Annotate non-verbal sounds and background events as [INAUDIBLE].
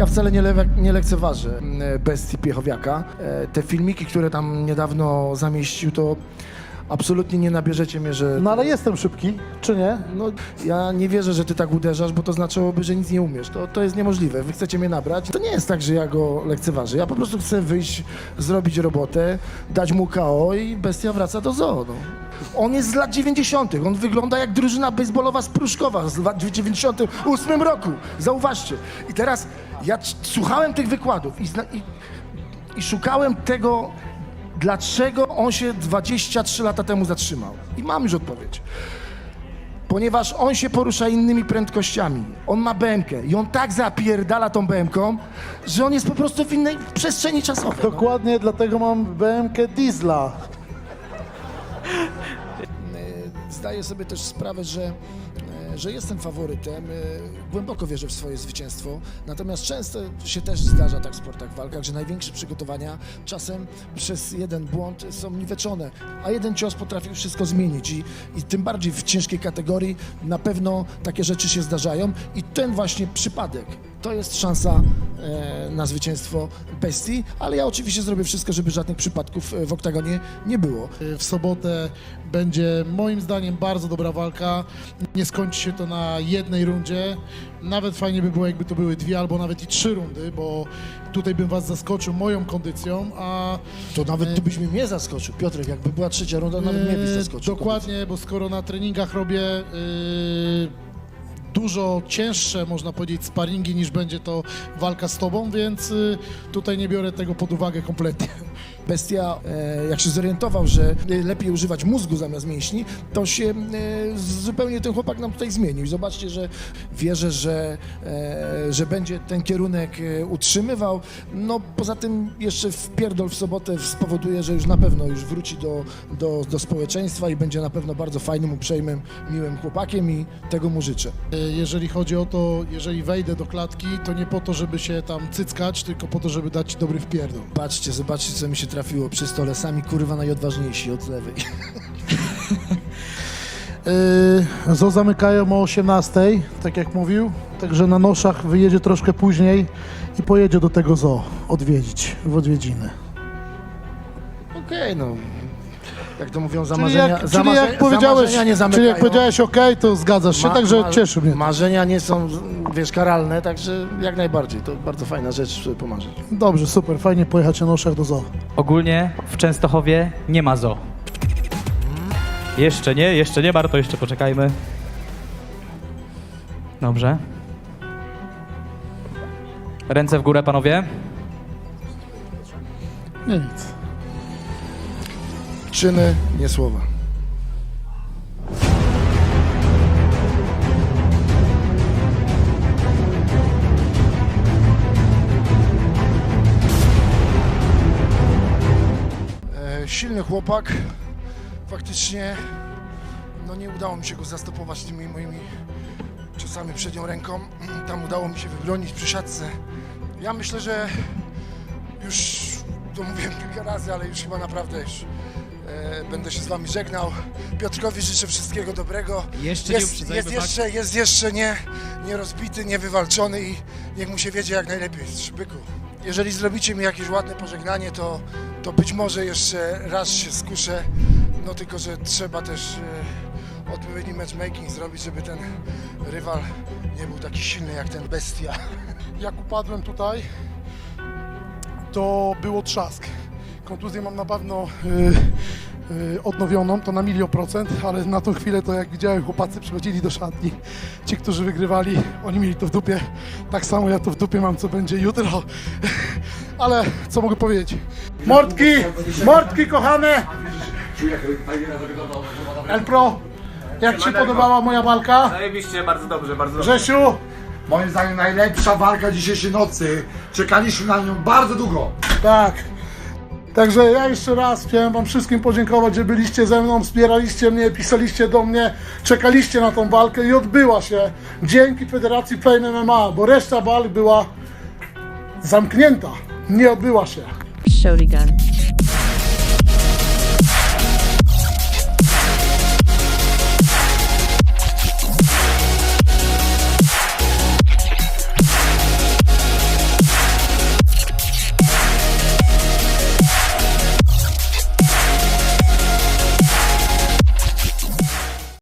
Ja wcale nie, le- nie lekceważę mm, bestii Piechowiaka. E, Te filmiki, które tam niedawno zamieścił, to absolutnie nie nabierzecie mnie, że... No ale jestem szybki, czy nie? No, ja nie wierzę, że ty tak uderzasz, bo to znaczyłoby, że nic nie umiesz. To, to jest niemożliwe. Wy chcecie mnie nabrać. To nie jest tak, że ja go lekceważę. Ja po prostu chcę wyjść, zrobić robotę, dać mu KO i bestia wraca do zoo. No. On jest z lat 90. On wygląda jak drużyna baseballowa z Pruszkowa z lat 98 roku. Zauważcie. I teraz ja słuchałem tych wykładów i, i, i szukałem tego, dlaczego on się 23 lata temu zatrzymał. I mam już odpowiedź ponieważ on się porusza innymi prędkościami. On ma BMK i on tak zapierdala tą BMką, że on jest po prostu w innej przestrzeni czasowej. No. Dokładnie dlatego mam BMK Diesla. Zdaję sobie też sprawę, że, e, że jestem faworytem. e, Głęboko wierzę w swoje zwycięstwo. Natomiast często się też zdarza tak w sportach walkach, że największe przygotowania czasem przez jeden błąd są niweczone, a jeden cios potrafi wszystko zmienić. I, I tym bardziej w ciężkiej kategorii na pewno takie rzeczy się zdarzają. I ten właśnie przypadek to jest szansa e, na zwycięstwo bestii, ale ja oczywiście zrobię wszystko, żeby żadnych przypadków e, w oktagonie nie było. W sobotę będzie moim zdaniem bardzo dobra walka. Nie skończy się to na jednej rundzie. Nawet fajnie by było, jakby to były dwie albo nawet i trzy rundy, bo tutaj bym was zaskoczył moją kondycją, a To nawet tu byś mnie zaskoczył, Piotrek, jakby była trzecia runda, nawet mnie byś e, zaskoczył. dokładnie, bo skoro na treningach robię e, dużo cięższe, można powiedzieć, sparingi niż będzie to walka z tobą, więc e, tutaj nie biorę tego pod uwagę kompletnie. [LAUGHS] Bestia, e, jak się zorientował, że e, lepiej używać mózgu zamiast mięśni, to się e, zupełnie ten chłopak nam tutaj zmienił. Zobaczcie, że wierzę, że, że będzie ten kierunek utrzymywał. No poza tym jeszcze wpierdol w sobotę spowoduje, że już na pewno już wróci do, do, do społeczeństwa i będzie na pewno bardzo fajnym, uprzejmym, miłym chłopakiem i tego mu życzę. E, Jeżeli chodzi o to, jeżeli wejdę do klatki, to nie po to, żeby się tam cyckać, tylko po to, żeby dać dobry wpierdol. Patrzcie, zobaczcie, co mi się trafiło przy stole. Sami kurwa najodważniejsi od lewej. Yy, [LAUGHS] Zo zamykają o 18, tak jak mówił. Także na noszach wyjedzie troszkę później i pojedzie do tego zoo odwiedzić w odwiedziny. Okej, no. Jak to mówią, Czyli zamarzenia, jak, czyli jak powiedziałeś, zamarzenia nie czyli zamykają. jak powiedziałeś ok, to zgadzasz się, Ma- także ma- cieszy mnie. Marzenia nie są, wiesz, karalne, także jak najbardziej. To bardzo fajna rzecz, żeby pomarzyć. Dobrze, super, fajnie pojechać na noszach do zoo. Ogólnie w Częstochowie nie ma zoo. Jeszcze nie, jeszcze nie, Barto, jeszcze poczekajmy. Dobrze. Ręce w górę, panowie. Nie nic. Czyny, nie słowa. E, silny chłopak. Faktycznie no nie udało mi się go zastopować tymi moimi czasami przednią ręką. Tam udało mi się wybronić przy siatce. Ja myślę, że już to mówiłem kilka razy, ale już chyba naprawdę już będę się z wami żegnał. Piotrkowi życzę wszystkiego dobrego. Jeszcze nie jest, uprzedzajmy, jest jeszcze, jest jeszcze nie, nie rozbity, nie wywalczony i niech mu się wiedzie jak najlepiej, Szczybyku. Jeżeli zrobicie mi jakieś ładne pożegnanie, to, to być może jeszcze raz się skuszę, no tylko, że trzeba też e, odpowiedni matchmaking zrobić, żeby ten rywal nie był taki silny jak ten bestia. jak upadłem tutaj, to było trzask. Kontuzję mam na pewno y, y, odnowioną, to na milion procent, ale na tą chwilę to jak widziałem chłopacy przychodzili do szatni, ci, którzy wygrywali, oni mieli to w dupie, tak samo ja to w dupie mam, co będzie jutro, [LAUGHS] ale co mogę powiedzieć? Mordki, mordki kochane! Elpro, jak Ci podobała moja walka? Zajebiście, bardzo dobrze, bardzo Grzesiu, Moim zdaniem najlepsza walka dzisiejszej nocy. Czekaliśmy na nią bardzo długo. tak. Także ja jeszcze raz chciałem Wam wszystkim podziękować, że byliście ze mną, wspieraliście mnie, pisaliście do mnie, czekaliście na tą walkę i odbyła się dzięki Federacji Fame MMA, bo reszta walk była zamknięta, nie odbyła się.